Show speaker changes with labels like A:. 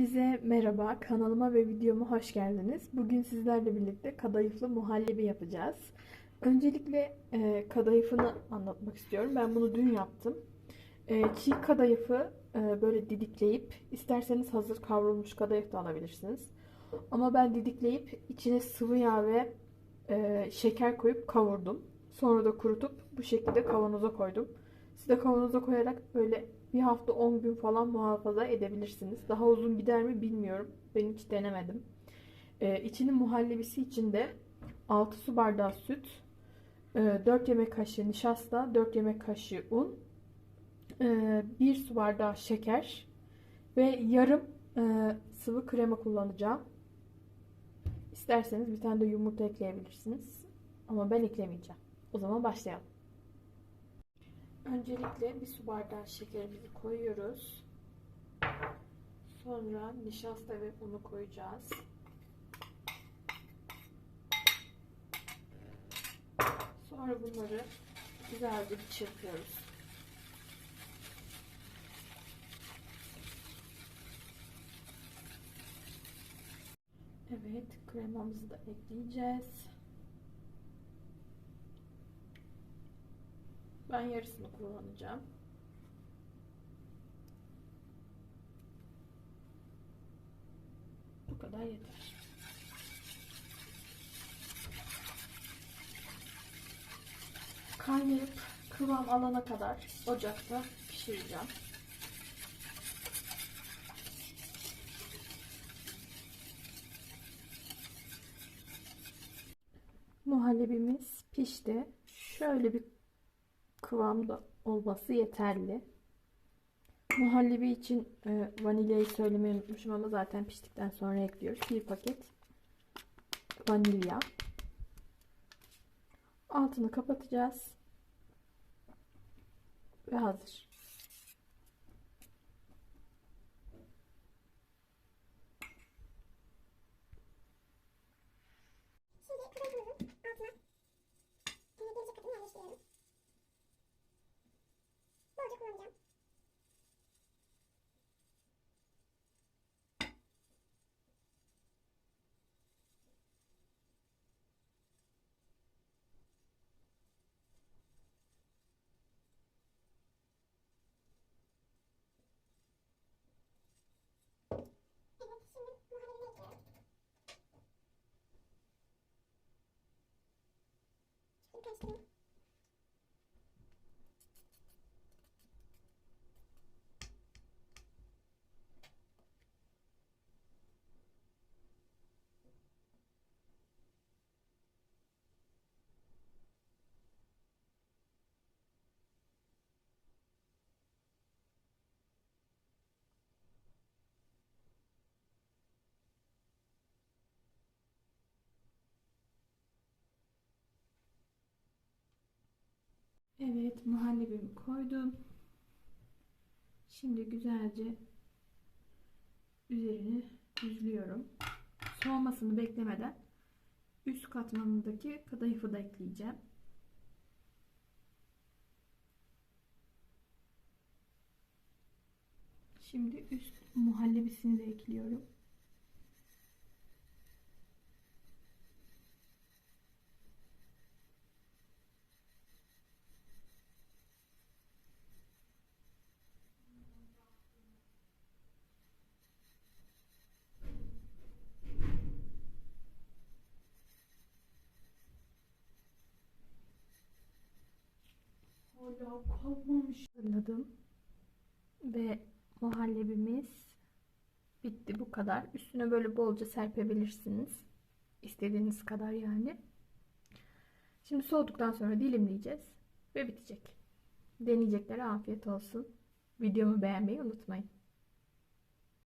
A: Hepinize merhaba, kanalıma ve videoma hoş geldiniz. Bugün sizlerle birlikte kadayıflı muhallebi yapacağız. Öncelikle e, kadayıfını anlatmak istiyorum. Ben bunu dün yaptım. E, çiğ kadayıfı e, böyle didikleyip, isterseniz hazır kavrulmuş kadayıf da alabilirsiniz. Ama ben didikleyip içine sıvı yağ ve e, şeker koyup kavurdum. Sonra da kurutup bu şekilde kavanoza koydum. Siz de kavanoza koyarak böyle bir hafta 10 gün falan muhafaza edebilirsiniz. Daha uzun gider mi bilmiyorum. Ben hiç denemedim. Ee, içinin muhallebisi için de 6 su bardağı süt, e, 4 yemek kaşığı nişasta, 4 yemek kaşığı un, e, 1 su bardağı şeker ve yarım e, sıvı krema kullanacağım. İsterseniz bir tane de yumurta ekleyebilirsiniz. Ama ben eklemeyeceğim. O zaman başlayalım. Öncelikle bir su bardağı şekerimizi koyuyoruz. Sonra nişasta ve unu koyacağız. Sonra bunları güzelce bir çırpıyoruz. Evet, kremamızı da ekleyeceğiz. Ben yarısını kullanacağım. Bu kadar yeter. Kaynayıp kıvam alana kadar ocakta pişireceğim. Muhallebimiz pişti. Şöyle bir kıvamda olması yeterli. Muhallebi için e, vanilyayı söylemeyi unutmuşum ama zaten piştikten sonra ekliyoruz. Bir paket vanilya. Altını kapatacağız. Ve hazır.
B: Bolca kullanacağım. Evet, şimdi
A: Evet, muhallebimi koydum. Şimdi güzelce üzerini düzlüyorum. Soğumasını beklemeden üst katmanındaki kadayıfı da ekleyeceğim. Şimdi üst muhallebisini de ekliyorum. Hala kalmamış. Hazırladım. Ve muhallebimiz bitti bu kadar. Üstüne böyle bolca serpebilirsiniz. İstediğiniz kadar yani. Şimdi soğuduktan sonra dilimleyeceğiz ve bitecek. Deneyeceklere afiyet olsun. Videomu beğenmeyi unutmayın.